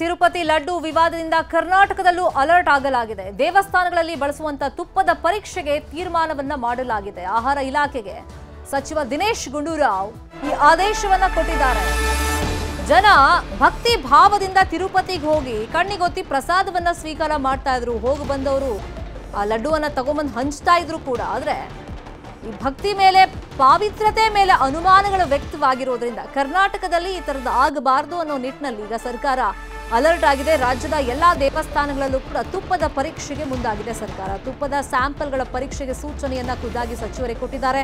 ತಿರುಪತಿ ಲಡ್ಡು ವಿವಾದದಿಂದ ಕರ್ನಾಟಕದಲ್ಲೂ ಅಲರ್ಟ್ ಆಗಲಾಗಿದೆ. ದೇವಸ್ಥಾನಗಳಲ್ಲಿ ಬಳಸುವಂತ ತುಪ್ಪದ ಪರೀಕ್ಷೆಗೆ ತೀರ್ಮಾನವನ್ನ ಮಾಡಲಾಗಿದೆ ಆಹಾರ ಇಲಾಖೆಗೆ. ಸಚಿವ ದಿನೇಶ್ ಗುಂಡೂರಾವ್ ಈ ಆದೇಶವನ್ನ ಕೊಟ್ಟಿದ್ದಾರೆ. ಜನ ಭಕ್ತಿ ಭಾವದಿಂದ ತಿರುಪತಿಗೆ ಹೋಗಿ ಕಣ್ಣಿಗೊತ್ತಿ ಪ್ರಸಾದವನ್ನ ಸ್ವೀಕಾರ ಮಾಡ್ತಾ ಇದ್ರು, ಹೋಗಿ ಬಂದವರು. ಆ ಲಡ್ಡುವನ್ನ ತಗೊಂಬಂದು ಹಂಚ್ತಾ ಇದ್ರು ಕೂಡ. ಆದ್ರೆ ಈ ಭಕ್ತಿ ಮೇಲೆ ಪಾವಿತ್ರತೆ ಮೇಲೆ ಅನುಮಾನಗಳು ವ್ಯಕ್ತವಾಗಿರೋದ್ರಿಂದ ಕರ್ನಾಟಕದಲ್ಲಿ ಈ ತರದ ಆಗಬಾರದು ಅನ್ನೋ ನಿಟ್ಟಿನಲ್ಲಿ ಈಗ ಸರ್ಕಾರ ಅಲರ್ಟ್ ಆಗಿದೆ. ರಾಜ್ಯದ ಎಲ್ಲಾ ದೇವಸ್ಥಾನಗಳಲ್ಲೂ ಕೂಡ ತುಪ್ಪದ ಪರೀಕ್ಷೆಗೆ ಮುಂದಾಗಿದೆ ಸರ್ಕಾರ. ತುಪ್ಪದ ಸ್ಯಾಂಪಲ್ಗಳ ಪರೀಕ್ಷೆಗೆ ಸೂಚನೆಯನ್ನ ಖುದ್ದಾಗಿ ಸಚಿವರೇ ಕೊಟ್ಟಿದ್ದಾರೆ.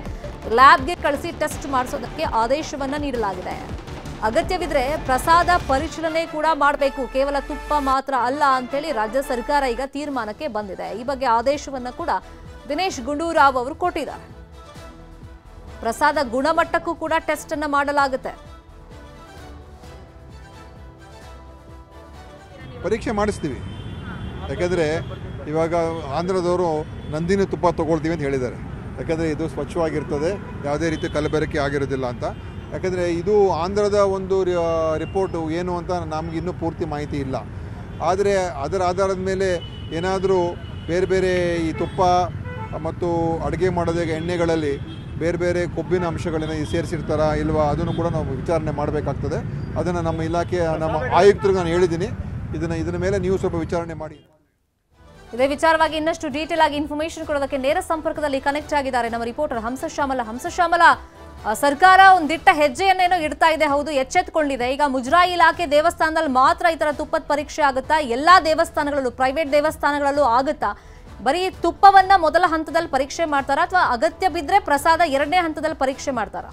ಲ್ಯಾಬ್ಗೆ ಕಳಿಸಿ ಟೆಸ್ಟ್ ಮಾಡಿಸೋದಕ್ಕೆ ಆದೇಶವನ್ನ ನೀಡಲಾಗಿದೆ. ಅಗತ್ಯವಿದ್ರೆ ಪ್ರಸಾದ ಪರಿಶೀಲನೆ ಕೂಡ ಮಾಡಬೇಕು. ಕೇವಲ ತುಪ್ಪ ಮಾತ್ರ ಅಲ್ಲ ಅಂತೇಳಿ ರಾಜ್ಯ ಸರ್ಕಾರ ಈಗ ತೀರ್ಮಾನಕ್ಕೆ ಬಂದಿದೆ. ಈ ಬಗ್ಗೆ ಆದೇಶವನ್ನ ಕೂಡ ದಿನೇಶ್ ಗುಂಡೂರಾವ್ ಅವರು ಕೊಟ್ಟಿದ್ದಾರೆ. ಪ್ರಸಾದ ಗುಣಮಟ್ಟಕ್ಕೂ ಕೂಡ ಟೆಸ್ಟ್ ಅನ್ನ ಮಾಡಲಾಗುತ್ತೆ. ಪರೀಕ್ಷೆ ಮಾಡಿಸ್ತೀವಿ. ಯಾಕೆಂದರೆ ಇವಾಗ ಆಂಧ್ರದವರು ನಂದಿನಿ ತುಪ್ಪ ತೊಗೊಳ್ತೀವಿ ಅಂತ ಹೇಳಿದ್ದಾರೆ. ಯಾಕಂದರೆ ಇದು ಸ್ವಚ್ಛವಾಗಿರ್ತದೆ ಯಾವುದೇ ರೀತಿ ಕಲಬೆರಕೆ ಆಗಿರೋದಿಲ್ಲ ಅಂತ. ಯಾಕಂದರೆ ಇದು ಆಂಧ್ರದ ಒಂದು ರಿಪೋರ್ಟು ಏನು ಅಂತ ನಮ್ಗೆ ಇನ್ನೂ ಪೂರ್ತಿ ಮಾಹಿತಿ ಇಲ್ಲ. ಆದರೆ ಅದರ ಆಧಾರದ ಮೇಲೆ ಏನಾದರೂ ಬೇರೆ ಬೇರೆ ಈ ತುಪ್ಪ ಮತ್ತು ಅಡುಗೆ ಮಾಡೋದಾಗ ಎಣ್ಣೆಗಳಲ್ಲಿ ಬೇರೆ ಬೇರೆ ಕೊಬ್ಬಿನ ಅಂಶಗಳನ್ನ ಸೇರಿಸಿರ್ತಾರಾ ಇಲ್ವಾ ಅದನ್ನು ಕೂಡ ನಾವು ವಿಚಾರಣೆ ಮಾಡಬೇಕಾಗ್ತದೆ. ಅದನ್ನು ನಮ್ಮ ಇಲಾಖೆಯ ನಮ್ಮ ಆಯುಕ್ತರಿಗೆ ನಾನು ಹೇಳಿದ್ದೀನಿ. ಇದನ್ನು ಇದರ ಮೇಲೆ ನೀವು ಸ್ವಲ್ಪ ವಿಚಾರಣೆ ಮಾಡಿ. ಇದೇ ವಿಚಾರವಾಗಿ ಇನ್ನಷ್ಟು ಡೀಟೇಲ್ ಆಗಿ ಇನ್ಫಾರ್ಮೇಶನ್ ಕೊಡೋದಕ್ಕೆ ನೇರ ಸಂಪರ್ಕದಲ್ಲಿ ಕನೆಕ್ಟ್ ಆಗಿದ್ದಾರೆ ನಮ್ಮ ರಿಪೋರ್ಟರ್ ಹಂಸಶ್ಯಾಮಲ ಹಂಸಶ್ಯಾಮಲ ಸರ್ಕಾರ ಒಂದಿಟ್ಟ ದಿಟ್ಟ ಹೆಜ್ಜೆಯನ್ನೇನೋ ಇಡ್ತಾ ಇದೆ, ಹೌದು, ಎಚ್ಚೆತ್ಕೊಂಡಿದೆ. ಈಗ ಮುಜರಾಯಿ ಇಲಾಖೆ ದೇವಸ್ಥಾನದಲ್ಲಿ ಮಾತ್ರ ಈ ತರ ತುಪ್ಪದ ಪರೀಕ್ಷೆ ಆಗುತ್ತಾ? ಎಲ್ಲಾ ದೇವಸ್ಥಾನಗಳಲ್ಲೂ ಪ್ರೈವೇಟ್ ದೇವಸ್ಥಾನಗಳಲ್ಲೂ ಆಗುತ್ತಾ? ಬರೀ ತುಪ್ಪವನ್ನ ಮೊದಲ ಹಂತದಲ್ಲಿ ಪರೀಕ್ಷೆ ಮಾಡ್ತಾರಾ ಅಥವಾ ಅಗತ್ಯ ಬಿದ್ರೆ ಪ್ರಸಾದ ಎರಡನೇ ಹಂತದಲ್ಲಿ ಪರೀಕ್ಷೆ ಮಾಡ್ತಾರಾ?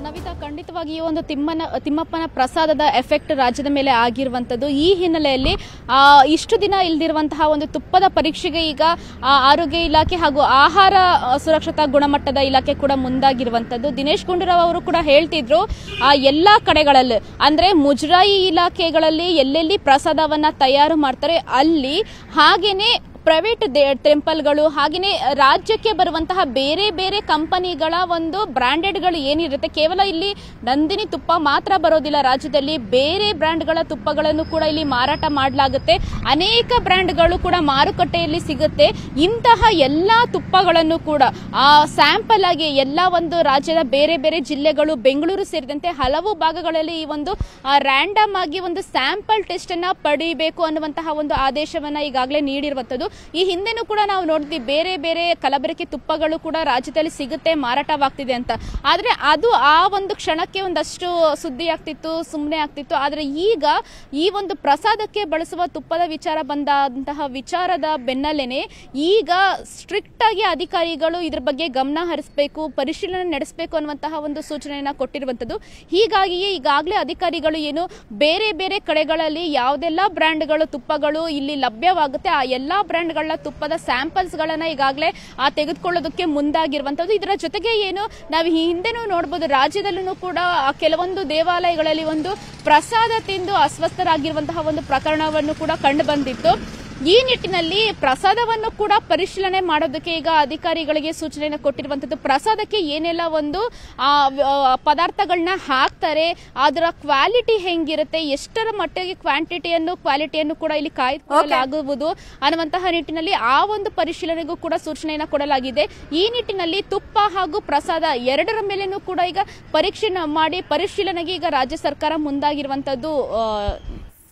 ನವಿತಾ, ಖಂಡಿತವಾಗಿ ಈ ಒಂದು ತಿಮ್ಮನ, ತಿಮ್ಮಪ್ಪನ ಪ್ರಸಾದದ ಎಫೆಕ್ಟ್ ರಾಜ್ಯದ ಮೇಲೆ ಆಗಿರುವಂಥದ್ದು. ಈ ಹಿನ್ನೆಲೆಯಲ್ಲಿ ಇಷ್ಟು ದಿನ ಇಲ್ದಿರುವಂತಹ ಒಂದು ತುಪ್ಪದ ಪರೀಕ್ಷೆಗೆ ಈಗ ಆರೋಗ್ಯ ಇಲಾಖೆ ಹಾಗೂ ಆಹಾರ ಸುರಕ್ಷತಾ ಗುಣಮಟ್ಟದ ಇಲಾಖೆ ಕೂಡ ಮುಂದಾಗಿರುವಂಥದ್ದು. ದಿನೇಶ್ ಗುಂಡೂರಾವ್ ಅವರು ಕೂಡ ಹೇಳ್ತಿದ್ರು, ಆ, ಎಲ್ಲ ಕಡೆಗಳಲ್ಲಿ, ಅಂದ್ರೆ ಮುಜರಾಯಿ ಇಲಾಖೆಗಳಲ್ಲಿ ಎಲ್ಲೆಲ್ಲಿ ಪ್ರಸಾದವನ್ನ ತಯಾರು ಮಾಡ್ತಾರೆ, ಅಲ್ಲಿ ಹಾಗೇನೆ ಪ್ರೈವೇಟ್ ಟೆಂಪಲ್ಗಳು ಹಾಗೆಯೇ ರಾಜ್ಯಕ್ಕೆ ಬರುವಂತಹ ಬೇರೆ ಬೇರೆ ಕಂಪನಿಗಳ ಒಂದು ಬ್ರ್ಯಾಂಡೆಡ್ಗಳು ಏನಿರುತ್ತೆ? ಕೇವಲ ಇಲ್ಲಿ ನಂದಿನಿ ತುಪ್ಪ ಮಾತ್ರ ಬರೋದಿಲ್ಲ ರಾಜ್ಯದಲ್ಲಿ. ಬೇರೆ ಬ್ರ್ಯಾಂಡ್ಗಳ ತುಪ್ಪಗಳನ್ನು ಕೂಡ ಇಲ್ಲಿ ಮಾರಾಟ ಮಾಡಲಾಗುತ್ತೆ. ಅನೇಕ ಬ್ರ್ಯಾಂಡ್ಗಳು ಕೂಡ ಮಾರುಕಟ್ಟೆಯಲ್ಲಿ ಸಿಗುತ್ತೆ. ಇಂತಹ ಎಲ್ಲ ತುಪ್ಪಗಳನ್ನು ಕೂಡ, ಆ ಸ್ಯಾಂಪಲ್ ಆಗಿ ಎಲ್ಲ ಒಂದು ರಾಜ್ಯದ ಬೇರೆ ಬೇರೆ ಜಿಲ್ಲೆಗಳು, ಬೆಂಗಳೂರು ಸೇರಿದಂತೆ ಹಲವು ಭಾಗಗಳಲ್ಲಿ ಈ ಒಂದು ರ್ಯಾಂಡಮ್ ಆಗಿ ಒಂದು ಸ್ಯಾಂಪಲ್ ಟೆಸ್ಟ್ ಅನ್ನ ಪಡಿಬೇಕು ಅನ್ನುವಂತಹ ಒಂದು ಆದೇಶವನ್ನ ಈಗಾಗಲೇ ನೀಡಿರುವಂತದ್ದು ಈ ಹಿಂದೆನೂ ಕೂಡ ನಾವು ನೋಡಿದ್ವಿ ಬೇರೆ ಬೇರೆ ಕಲಬೆರಕೆ ತುಪ್ಪಗಳು ಕೂಡ ರಾಜ್ಯದಲ್ಲಿ ಸಿಗುತ್ತೆ, ಮಾರಾಟವಾಗ್ತಿದೆ ಅಂತ. ಆದ್ರೆ ಅದು ಆ ಒಂದು ಕ್ಷಣಕ್ಕೆ ಒಂದಷ್ಟು ಸುದ್ದಿ ಆಗ್ತಿತ್ತು ಸುಮ್ಮನೆ ಆಗ್ತಿತ್ತು. ಆದ್ರೆ ಈಗ ಈ ಒಂದು ಪ್ರಸಾದಕ್ಕೆ ಬಳಸುವ ತುಪ್ಪದ ವಿಚಾರ ಬಂದಂತಹ ವಿಚಾರದ ಬೆನ್ನಲ್ಲೇನೆ ಈಗ ಸ್ಟ್ರಿಕ್ಟ್ ಆಗಿ ಅಧಿಕಾರಿಗಳು ಇದ್ರ ಬಗ್ಗೆ ಗಮನ ಹರಿಸಬೇಕು, ಪರಿಶೀಲನೆ ನಡೆಸಬೇಕು ಅನ್ನುವಂತಹ ಒಂದು ಸೂಚನೆಯನ್ನು ಕೊಟ್ಟಿರುವಂತದ್ದು ಹೀಗಾಗಿಯೇ ಈಗಾಗಲೇ ಅಧಿಕಾರಿಗಳು ಏನು ಬೇರೆ ಬೇರೆ ಕಡೆಗಳಲ್ಲಿ ಯಾವುದೆಲ್ಲ ಬ್ರ್ಯಾಂಡ್ಗಳು, ತುಪ್ಪಗಳು ಇಲ್ಲಿ ಲಭ್ಯವಾಗುತ್ತೆ, ಆ ಎಲ್ಲಾ ಬ್ರ್ಯಾಂಡ್ಗಳ ತುಪ್ಪದ ಸ್ಯಾಂಪಲ್ಸ್ ಗಳನ್ನ ಈಗಾಗಲೇ, ಆ, ತೆಗೆದುಕೊಳ್ಳೋದಕ್ಕೆ ಮುಂದಾಗಿರುವಂತದ್ದು ಇದರ ಜೊತೆಗೆ ಏನು, ನಾವು ಈ ಹಿಂದೆನೂ ನೋಡಬಹುದು ರಾಜ್ಯದಲ್ಲೂ ಕೂಡ ಕೆಲವೊಂದು ದೇವಾಲಯಗಳಲ್ಲಿ ಒಂದು ಪ್ರಸಾದ ತಿಂದು ಅಸ್ವಸ್ಥರಾಗಿರುವಂತಹ ಒಂದು ಪ್ರಕರಣವನ್ನು ಕೂಡ ಕಂಡು ಬಂದಿತ್ತು. ಈ ನಿಟ್ಟಿನಲ್ಲಿ ಪ್ರಸಾದವನ್ನು ಕೂಡ ಪರಿಶೀಲನೆ ಮಾಡೋದಕ್ಕೆ ಈಗ ಅಧಿಕಾರಿಗಳಿಗೆ ಸೂಚನೆಯನ್ನು ಕೊಟ್ಟಿರುವಂತದ್ದು ಪ್ರಸಾದಕ್ಕೆ ಏನೆಲ್ಲ ಒಂದು ಪದಾರ್ಥಗಳನ್ನ ಹಾಕ್ತಾರೆ, ಅದರ ಕ್ವಾಲಿಟಿ ಹೆಂಗಿರುತ್ತೆ, ಎಷ್ಟರ ಮಟ್ಟಿಗೆ ಕ್ವಾಂಟಿಟಿಯನ್ನು, ಕ್ವಾಲಿಟಿಯನ್ನು ಕೂಡ ಇಲ್ಲಿ ಕಾಯ್ದುಕೊಳ್ಳಲಾಗುವುದು ಅನ್ನುವಂತಹ ನಿಟ್ಟಿನಲ್ಲಿ ಆ ಒಂದು ಪರಿಶೀಲನೆಗೂ ಕೂಡ ಸೂಚನೆಯನ್ನು ಕೊಡಲಾಗಿದೆ. ಈ ನಿಟ್ಟಿನಲ್ಲಿ ತುಪ್ಪ ಹಾಗೂ ಪ್ರಸಾದ ಎರಡರ ಮೇಲೆನೂ ಕೂಡ ಈಗ ಪರೀಕ್ಷೆ ಮಾಡಿ ಪರಿಶೀಲನೆಗೆ ಈಗ ರಾಜ್ಯ ಸರ್ಕಾರ ಮುಂದಾಗಿರುವಂತದ್ದು